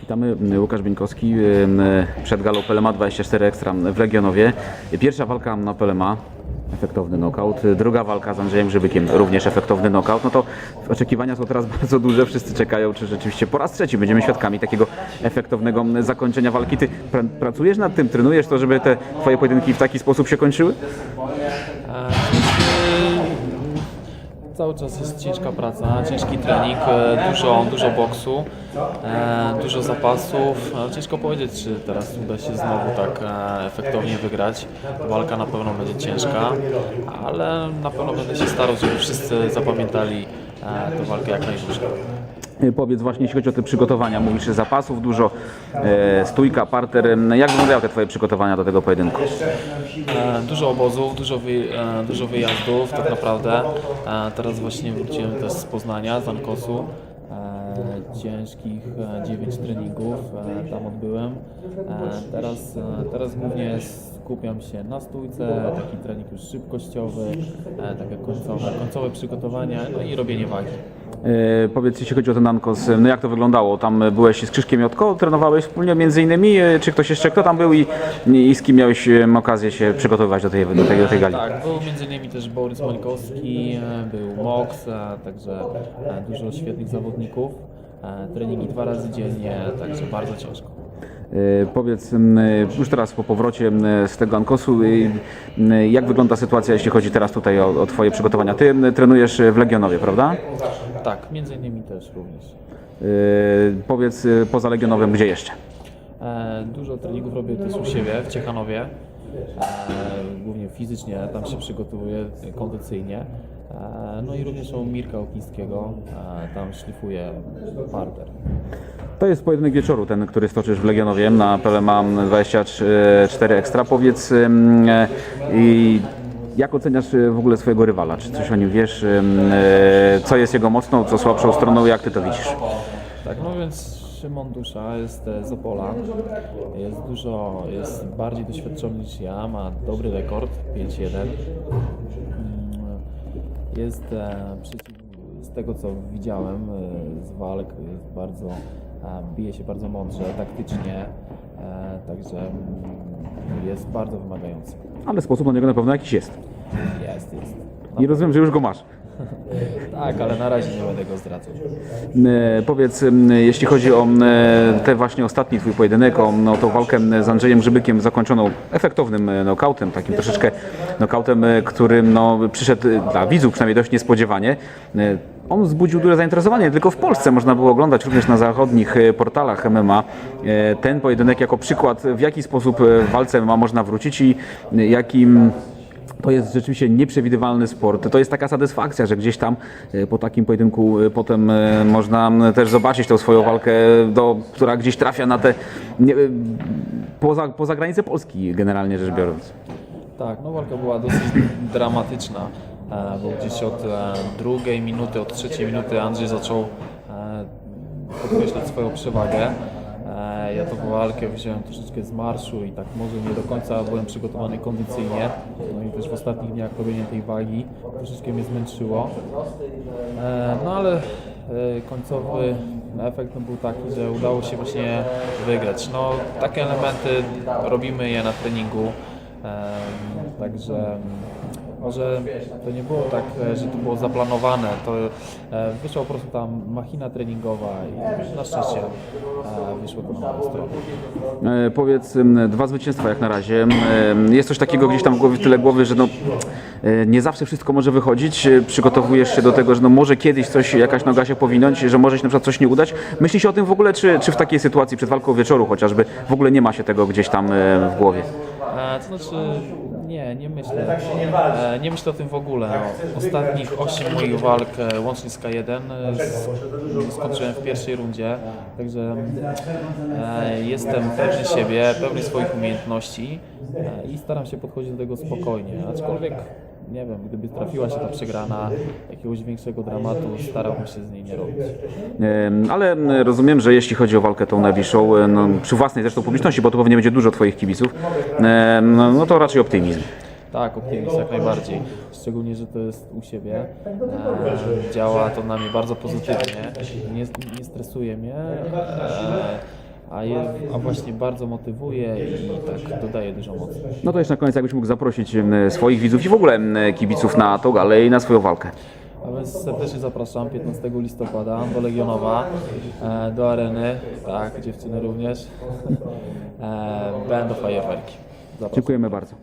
Witamy, Łukasz Bieńkowski em, przed galą Pelema 24 Ekstra w Legionowie. Pierwsza walka na Pelema, efektowny knockout. Druga walka z Andrzejem Grzybykiem, również efektowny knockout. No to oczekiwania są teraz bardzo duże, wszyscy czekają, czy rzeczywiście po raz trzeci będziemy świadkami takiego efektownego zakończenia walki. Ty pra- pracujesz nad tym, trenujesz to, żeby te twoje pojedynki w taki sposób się kończyły? Cały czas jest ciężka praca, ciężki trening, e, dużo, dużo boksu, e, dużo zapasów. Ciężko powiedzieć, czy teraz uda się znowu tak e, efektownie wygrać. Walka na pewno będzie ciężka, ale na pewno będę się starał, żeby wszyscy zapamiętali tę walkę jak najdłużej. E, Powiedz właśnie, jeśli chodzi o te przygotowania, mówisz zapasów dużo, e, stójka, parter. Em, Jak wyglądają te twoje przygotowania do tego pojedynku? E, Dużo obozów, dużo, wy, e, dużo wyjazdów tak naprawdę. E, Teraz właśnie wróciłem też z Poznania, z Ankosu. E, Ciężkich e, 9 treningów e, tam odbyłem. E, Teraz, e, teraz głównie skupiam się na stójce, taki trening już szybkościowy, e, takie końcowe, końcowe przygotowania no i robienie wagi. E, powiedz, jeśli chodzi o ten Ankos, no jak to wyglądało? Tam e, byłeś z Krzyszkiem Jotko, trenowałeś wspólnie między innymi, e, czy ktoś jeszcze, kto tam był i, i z kim miałeś okazję się przygotowywać do tej, do tej, do tej gali? Tak, był między innymi też Borys Mańkowski, e, był Mox, e, także e, dużo świetnych zawodników. E, Treningi dwa razy dziennie, także bardzo ciężko. E, Powiedz, już teraz po powrocie m, z tego Ankosu, e, jak wygląda sytuacja, jeśli chodzi teraz tutaj o, o Twoje przygotowania? Ty trenujesz w Legionowie, prawda? Tak, między innymi też również. E, Powiedz, e, poza Legionowem, gdzie jeszcze? E, Dużo treningów robię też u siebie w Ciechanowie, e, głównie fizycznie, tam się przygotowuję kondycyjnie. E, No i również u Mirka Okińskiego, e, tam szlifuję parter. To jest pojedynek wieczoru, ten, który stoczysz w Legionowie na Pelema 24 Ekstra. Powiedz, e, i jak oceniasz w ogóle swojego rywala? Czy coś o nim wiesz? Co jest jego mocną, co słabszą stroną? Jak ty to widzisz? Tak, no więc Szymon Dusza jest z Opola, jest dużo, jest bardziej doświadczony niż ja, ma dobry rekord, 5-1. Jest e, z tego co widziałem e, z walk, jest bardzo, e, bije się bardzo mądrze, taktycznie, także mm, jest bardzo wymagający. Ale sposób na niego na pewno jakiś jest. Jest, jest. I rozumiem, że już go masz. Tak, ale na razie nie będę go zdradzał. E, Powiedz, jeśli chodzi o m, te właśnie ostatni twój pojedynek, o no, tą walkę z Andrzejem Grzybykiem zakończoną efektownym e, nokautem, takim troszeczkę nokautem, e, którym no, przyszedł e, dla widzów przynajmniej dość niespodziewanie. E, On wzbudził duże zainteresowanie, nie tylko w Polsce można było oglądać również na zachodnich e, portalach MMA. E, Ten pojedynek jako przykład, w jaki sposób e, w walce MMA można wrócić i e, jakim to jest rzeczywiście nieprzewidywalny sport. To jest taka satysfakcja, że gdzieś tam e, po takim pojedynku e, potem e, można też zobaczyć tą swoją walkę, do, która gdzieś trafia na te nie, poza, poza granice Polski generalnie rzecz biorąc. Tak, no walka była dosyć dramatyczna, bo gdzieś od drugiej minuty, od trzeciej minuty Andrzej zaczął podkreślać swoją przewagę. E, Ja tą walkę wziąłem troszeczkę z marszu i tak może nie do końca byłem przygotowany kondycyjnie. No i też w ostatnich dniach robienie tej wagi troszeczkę mnie zmęczyło. E, No ale e, końcowy efekt no, był taki, że udało się właśnie wygrać. No takie elementy robimy je na treningu. Także może to nie było tak, e, że to było zaplanowane, to e, wyszła po prostu tam machina treningowa i na szczęście e, wyszło to na stronę. Powiedz, dwa zwycięstwa jak na razie. Jest coś takiego gdzieś tam w głowie, tyle głowy, że no, nie zawsze wszystko może wychodzić. Przygotowujesz się do tego, że no może kiedyś coś, jakaś noga się powinąć, że może się na przykład coś nie udać. Myślisz o tym w ogóle, czy, czy w takiej sytuacji przed walką wieczoru chociażby w ogóle nie ma się tego gdzieś tam w głowie? To znaczy, nie, nie myślę. E, Nie myślę o tym w ogóle. No, ostatnich 8 moich walk, e, łącznie z K1, e, s- skończyłem w pierwszej rundzie. Także e, jestem pewny siebie, pewny swoich umiejętności e, i staram się podchodzić do tego spokojnie. Aczkolwiek, nie wiem, gdyby trafiła się ta przegrana, jakiegoś większego dramatu, starałbym się z niej nie robić. Ale rozumiem, że jeśli chodzi o walkę tą najbliższą, e, no, przy własnej zresztą publiczności, bo tu pewnie będzie dużo Twoich kibiców, no, no to raczej optymizm. Tak, optymizm jak najbardziej. Szczególnie, że to jest u siebie. E, działa to na mnie bardzo pozytywnie. Nie, nie stresuje mnie. A, je, a właśnie bardzo motywuje i tak dodaje dużo mocy. No to jeszcze na koniec, jakbyś mógł zaprosić swoich widzów i w ogóle kibiców na tą galę i na swoją walkę. A więc serdecznie zapraszam 15 listopada do Legionowa, e, do areny, tak, dziewczyny również. E, będą fajerwerki. Zapraszam. Dziękujemy bardzo.